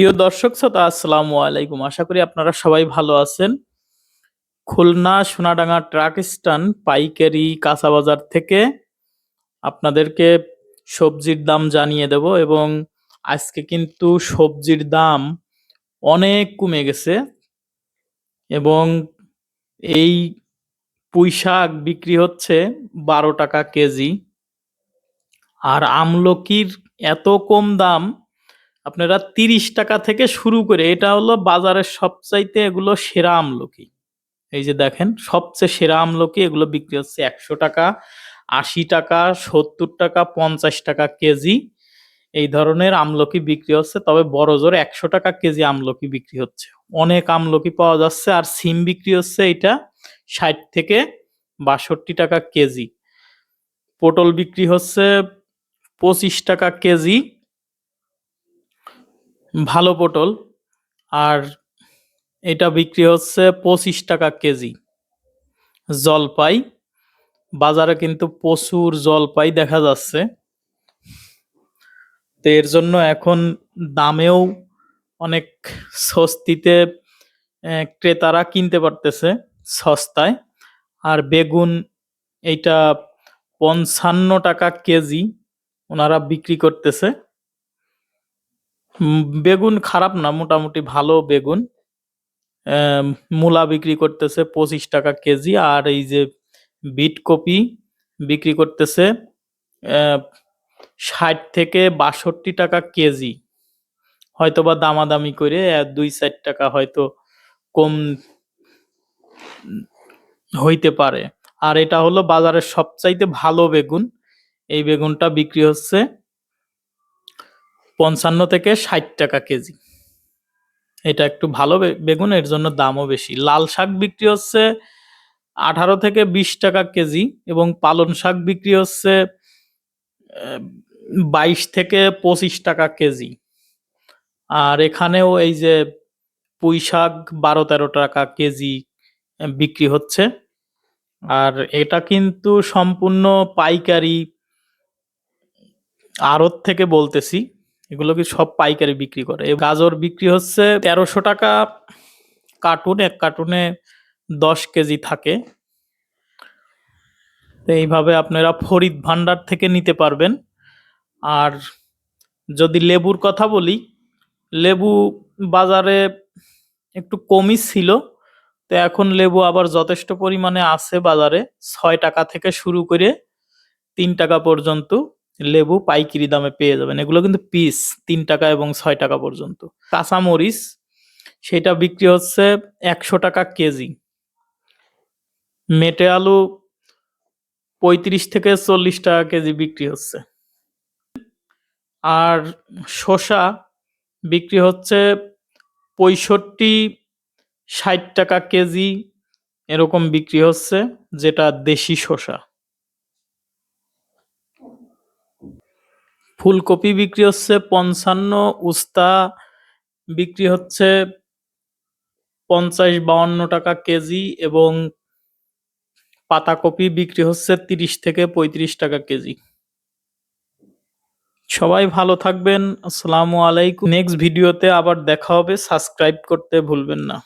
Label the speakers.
Speaker 1: প্রিয় দর্শক শ্রোতা, আসসালামু আলাইকুম। আশা করি আপনারা সবাই ভালো আছেন। খুলনা সোনাডাঙ্গা ট্রাক স্ট্যান্ড পাইকারি কাঁচা বাজার থেকে আপনাদেরকে সবজির দাম জানিয়ে দেব এবং আজকে কিন্তু সবজির দাম অনেক কমে গেছে এবং এই পুঁই শাক বিক্রি হচ্ছে বারো টাকা কেজি। আর আমলকির এত কম দাম আপনারা তিরিশ টাকা থেকে শুরু করে, এটা হলো বাজারের সবচাইতে এগুলো সেরা আমলকি। এই যে দেখেন, সবচেয়ে সেরা আমলকি, এগুলো বিক্রি হচ্ছে একশো টাকা, আশি টাকা, সত্তর টাকা, পঞ্চাশ টাকা কেজি। এই ধরনের আমলকি বিক্রি হচ্ছে, তবে বড় জোর একশো টাকা কেজি আমলকি বিক্রি হচ্ছে। অনেক আমলকি পাওয়া যাচ্ছে, আর সিম বিক্রি হচ্ছে এটা ষাট থেকে বাষট্টি টাকা কেজি। পটল বিক্রি হচ্ছে পঁচিশ টাকা কেজি ভালো পটল, আর এটা বিক্রি হচ্ছে পঁচিশ টাকা কেজি। জলপাই, বাজারে কিন্তু প্রচুর জলপাই দেখা যাচ্ছে। তো এর জন্য এখন দামেও অনেক স্বস্তিতে ক্রেতারা কিনতে পারতেছে সস্তায়। আর বেগুন, এইটা পঞ্চান্ন টাকা কেজি ওনারা বিক্রি করতেছে। বেগুন খারাপ না, মোটামুটি ভালো বেগুন। মূলা বিক্রি করতেছে পঁচিশ টাকা কেজি, আর এই যে বিট কপি বিক্রি করতেছে ষাট থেকে বাষট্টি টাকা কেজি। হয়তো বা দামাদামি করে দুই চার টাকা হয়তো কম হইতে পারে। আর এটা হলো বাজারের সবচাইতে ভালো বেগুন। এই বেগুনটা বিক্রি হচ্ছে পঞ্চান্ন থেকে ষাট টাকা কেজি। এটা একটু ভালো বেগুন, এর জন্য দামও বেশি। লাল শাক বিক্রি হচ্ছে আঠারো থেকে বিশ টাকা কেজি এবং পালন শাক বিক্রি হচ্ছে বাইশ থেকে পঁচিশ টাকা কেজি। আর এখানেও এই যে পুঁই শাক বারো তেরো টাকা কেজি বিক্রি হচ্ছে। আর এটা কিন্তু সম্পূর্ণ পাইকারি আড়ত থেকে বলতেছি। এগুলো কি সব পাইকারি বিক্রি করে? গাজর বিক্রি হচ্ছে তেরোশো টাকা কার্টুন, এক কার্টুনে দশ কেজি থাকে। তো এইভাবে আপনারা ফরিদ ভান্ডার থেকে নিতে পারবেন। আর যদি লেবুর কথা বলি, লেবু বাজারে একটু কমই ছিল। তো এখন লেবু আবার যথেষ্ট পরিমাণে আছে বাজারে, ছয় টাকা থেকে শুরু করে তিন টাকা পর্যন্ত। লেবু পাইকারি দামে পেয়ে যাবেন। এগুলো কিন্তু পিস তিন টাকা এবং ছয় টাকা পর্যন্ত। কাঁচামরিচ, সেটা বিক্রি হচ্ছে একশো টাকা কেজি। মেটে আলু পঁয়ত্রিশ থেকে চল্লিশ টাকা কেজি বিক্রি হচ্ছে। আর শসা বিক্রি হচ্ছে পঁয়ষট্টি, ষাট টাকা কেজি, এরকম বিক্রি হচ্ছে, যেটা দেশি শসা। ফুলকপি বিক্রি হচ্ছে পঞ্চান্ন, উস্তা বিক্রি হচ্ছে পঞ্চাশ বাউান্ন টাকা কেজি এবং পাতাকপি বিক্রি হচ্ছে তিরিশ থেকে পঁয়ত্রিশ টাকা কেজি। সবাই ভালো থাকবেন, আসসালামু আলাইকুম। নেক্সট ভিডিওতে আবার দেখা হবে, সাবস্ক্রাইব করতে ভুলবেন না।